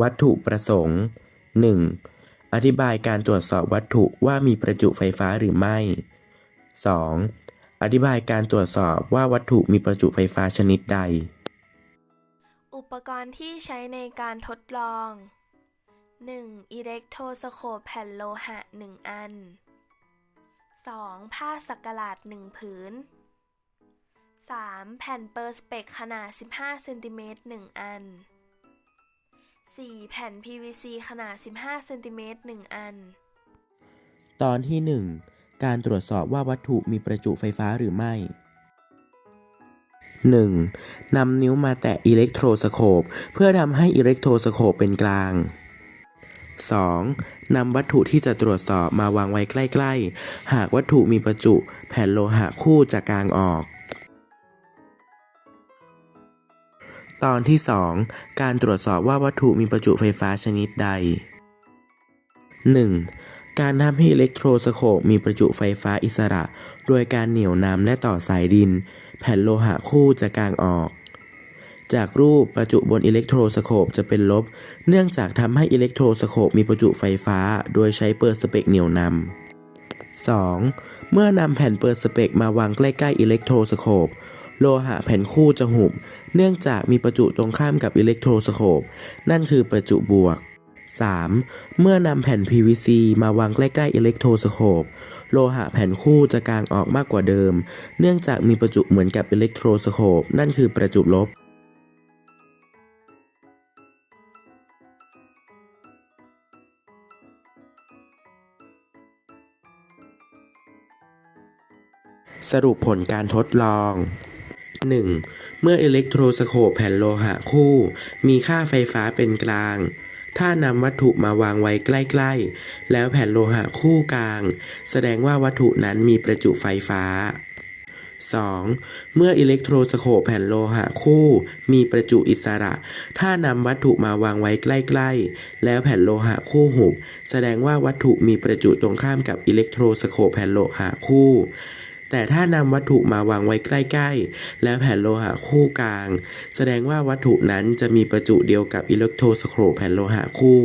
วัตถุประสงค์ 1. อธิบายการตรวจสอบวัตถุว่ามีประจุไฟฟ้าหรือไม่ 2. อธิบายการตรวจสอบว่าวัตถุมีประจุไฟฟ้าชนิดใด อุปกรณ์ที่ใช้ในการทดลอง 1. อิเล็กโทรสโคปแผ่นโลหะ 1 อัน 2. ผ้าสักหลาด 1 ผืน 3. แผ่นเปอร์สเปกขนาด 15 เซนติเมตร 1 อัน 4. แผ่น PVC ขนาด 15เซนติเมตร1อัน ตอนที่ 1 การตรวจสอบว่าวัตถุมีประจุไฟฟ้าหรือไม่ 1. นำนิ้วมาแตะอิเล็กโทรสโคป เพื่อทำให้อิเล็กโทรสโคปเป็นกลาง 2. นำวัตถุที่จะตรวจสอบมาวางไว้ใกล้ ๆ หากวัตถุมีประจุ แผ่นโลหะคู่จะกลางออก ตอนที่ 2 การตรวจสอบว่าวัตถุมีประจุไฟฟ้าชนิดใด 1. การทำให้อิเล็กโทรสโคปมีประจุไฟฟ้าอิสระ โดยการเหนี่ยวนำและต่อสายดิน แผ่นโลหะคู่จะกางออก จากรูปประจุบนอิเล็กโทรสโคปจะเป็นลบ เนื่องจากทำให้อิเล็กโทรสโคปมีประจุไฟฟ้า โดยใช้เปอร์สเปกเหนี่ยวนำ 2. เมื่อนำแผ่นเปอร์สเปกมาวางใกล้ ๆ อิเล็กโทรสโคป โลหะแผ่นคู่จะหุบ เนื่องจากมีประจุตรงข้ามกับอิเล็กโทรสโคป นั่นคือประจุบวก 3. เมื่อนำแผ่น PVC มาวางใกล้ๆอิเล็กโทรสโคป โลหะแผ่นคู่จะกางออกมากกว่าเดิม เนื่องจากมีประจุเหมือนกับอิเล็กโทรสโคป นั่นคือประจุลบสรุปผลการทดลอง 1. เมื่ออิเล็กโทรสโคปแผ่นโลหะคู่ มีค่าไฟฟ้าเป็นกลาง ถ้านำวัตถุมาวางไว้ใกล้ๆ แล้วแผ่นโลหะคู่กลาง แสดงว่าวัตถุนั้นมีประจุไฟฟ้า 2. เมื่ออิเล็กโทรสโคปแผ่นโลหะคู่ มีประจุอิสระ ถ้านำวัตถุมาวางไว้ใกล้ๆ แล้วแผ่นโลหะคู่หุบ แสดงว่าวัตถุมีประจุตรงข้ามกับอิเล็กโทรสโคปแผ่นโลหะคู่ แต่ถ้านำวัตถุมาวางไว้ใกล้ๆ แล้วแผ่นโลหะคู่กลาง แสดงว่าวัตถุนั้นจะมีประจุเดียวกับอิเล็กโทรสโคปแผ่นโลหะคู่